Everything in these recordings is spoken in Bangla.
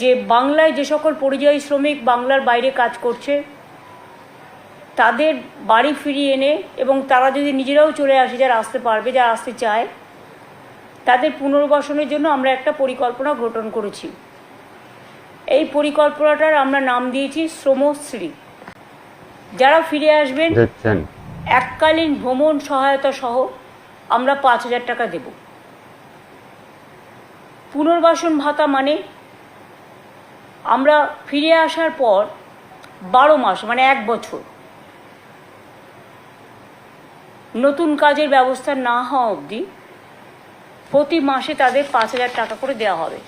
যে বাংলায় যে সকল পরিযায়ী শ্রমিক বাংলার বাইরে কাজ করছে তাদের বাড়ি ফিরিয়ে এনে এবং তারা যদি নিজেরাও চলে আসে যারা আসতে পারবে যারা আসতে চায় তাদের পুনর্বাসনের জন্য আমরা একটা পরিকল্পনা গঠন করেছি। এই পরিকল্পনাটার আমরা নাম দিয়েছি শ্রমশ্রী। যারা ফিরে আসবেন এককালীন ভ্রমণ সহায়তা সহ আমরা পাঁচ হাজার টাকা দেব। পুনর্বাসন ভাতা মানে আমরা ফিরে আসার পর বারো মাস মানে এক বছর, নতুন কাজের ব্যবস্থা না হওয়া অবধি প্রতি মাসে তাদের পাঁচ হাজার টাকা করে দেওয়া হবে।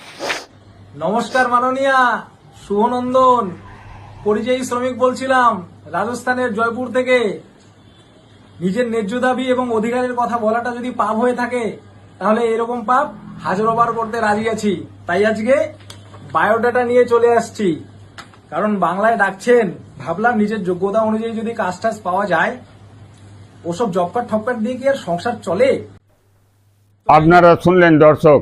নমস্কার মাননীয়া, শুভনন্দন, পরিযায়ী শ্রমিক বলছিলাম, রাজস্থানের জয়পুর থেকে। নিজের ন্যায্য দাবি এবং অধিকারের কথা বলাটা যদি পাপ হয়ে থাকে, তাহলে এরকম পাপ হাজারোবার করতে রাজি আছি। তাই আজকে বায়োডাটা নিয়ে চলে আসছি। কারণ বাংলায় ডাকছেন ভাবলাম নিজের যোগ্যতা অনুযায়ী যদি কাজ টাজ পাওয়া যায় ওসব জবকাট ঠপকাট দিয়ে কি আর সংসার চলে? আপনারা শুনলেন দর্শক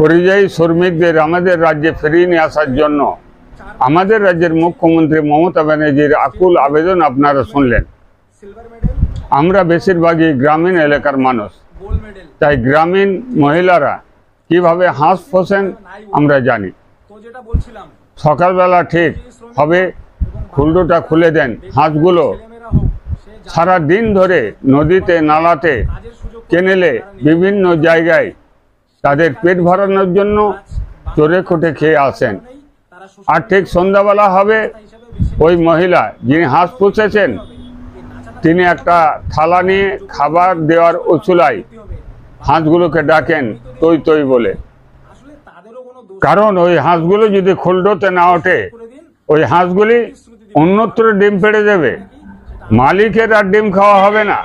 পরিযায়ী শ্রমিকদের আমাদের রাজ্যে ফিরিয়ে নিয়ে আসার জন্য আমাদের রাজ্যের মুখ্যমন্ত্রী মমতা ব্যানার্জির আকুল আবেদন আপনারা শুনলেন। আমরা বেশিরভাগই গ্রামীণ এলাকার মানুষ। তাই গ্রামীণ মহিলারা কীভাবে হাঁস পোষেন আমরা জানি। সকালবেলা ঠিক হবে খুলডোটা খুলে দেন হাঁসগুলো। সারা দিন ধরে নদীতে, নালাতে কেনেলে বিভিন্ন জায়গায় তাদের পেট ভরানোর জন্য চোরে খুঁটে খেয়ে আসেন। আর ঠিক সন্ধ্যাবেলা হবে, ওই মহিলা যিনি হাঁস পুষেছেন, তিনি একটা থালা নিয়ে খাবার দেওয়ার উচুলায় হাঁসগুলোকে ডাকেন, তৈ তৈ বলে। কারণ ওই হাঁসগুলো যদি খুলডোতে না ওঠে, ওই হাঁসগুলি অন্যত্র ডিম পেড়ে দেবে। মালিকের আর ডিম খাওয়া হবে না।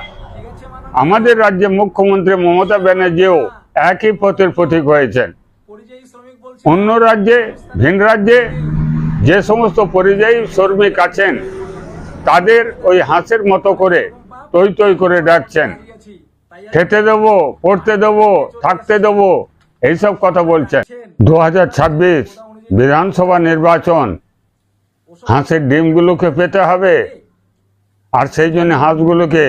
আমাদের রাজ্যে মুখ্যমন্ত্রী মমতা ব্যানার্জিও একই পথের প্রতীক হয়েছেন। অন্য রাজ্যে, ভিন রাজ্যে যে সমস্ত পরিযায়ী শ্রমিক আছেন, তাদের ওই হাঁসের মতো করে তৈ তৈ করে ডাকছেন। খেতে দেবো, পড়তে দেবো, থাকতে দেবো, এইসব কথা বলছেন। দু বিধানসভা নির্বাচন, হাঁসের ডিমগুলোকে পেতে হবে, আর সেই জন্য হাঁসগুলোকে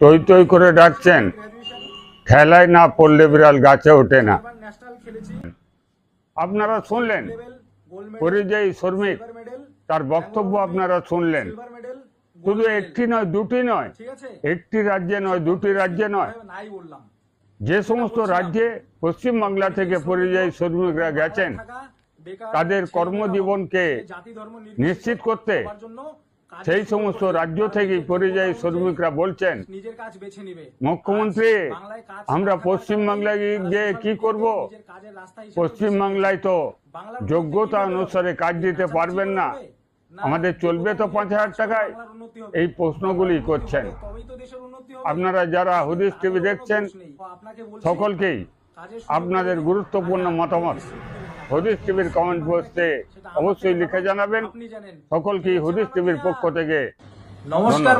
তৈ তৈ করে ডাকছেন। খেলায় না পড়লে বিড়াল গাছে ওঠে না। আপনারা শুনলেন? পরিযায়ী শ্রমিক, তার বক্তব্য আপনারা শুনলেন। শুধু একটি নয় দুটি নয়। একটি রাজ্যে নয় দুটি রাজ্যে নয়। যে সমস্ত রাজ্যে পশ্চিমবাংলা থেকে পরিযায়ী শ্রমিকরা গেছেন তাদের কর্মজীবনকে নিশ্চিত করতে সেই সমস্ত রাজ্য থেকেই পরিযায়ী শ্রমিকরা বলছেন মুখ্যমন্ত্রী আমরা পশ্চিমবাংলায় গিয়ে কি করব? পশ্চিমবাংলায় তো যোগ্যতা অনুসারে কাজ দিতে পারবেন না। আমাদের চলবে তো পাঁচ হাজার টাকায় এই প্রশ্নগুলি করছেন আপনারা যারা হুদিস টিভি দেখছেন সকলকেই আপনাদের গুরুত্বপূর্ণ মতামত হুদিস টিভির কমেন্ট বক্সে অবশ্যই লিখে জানাবেন সকলকেই হুদিস টিভির পক্ষ থেকে নমস্কার।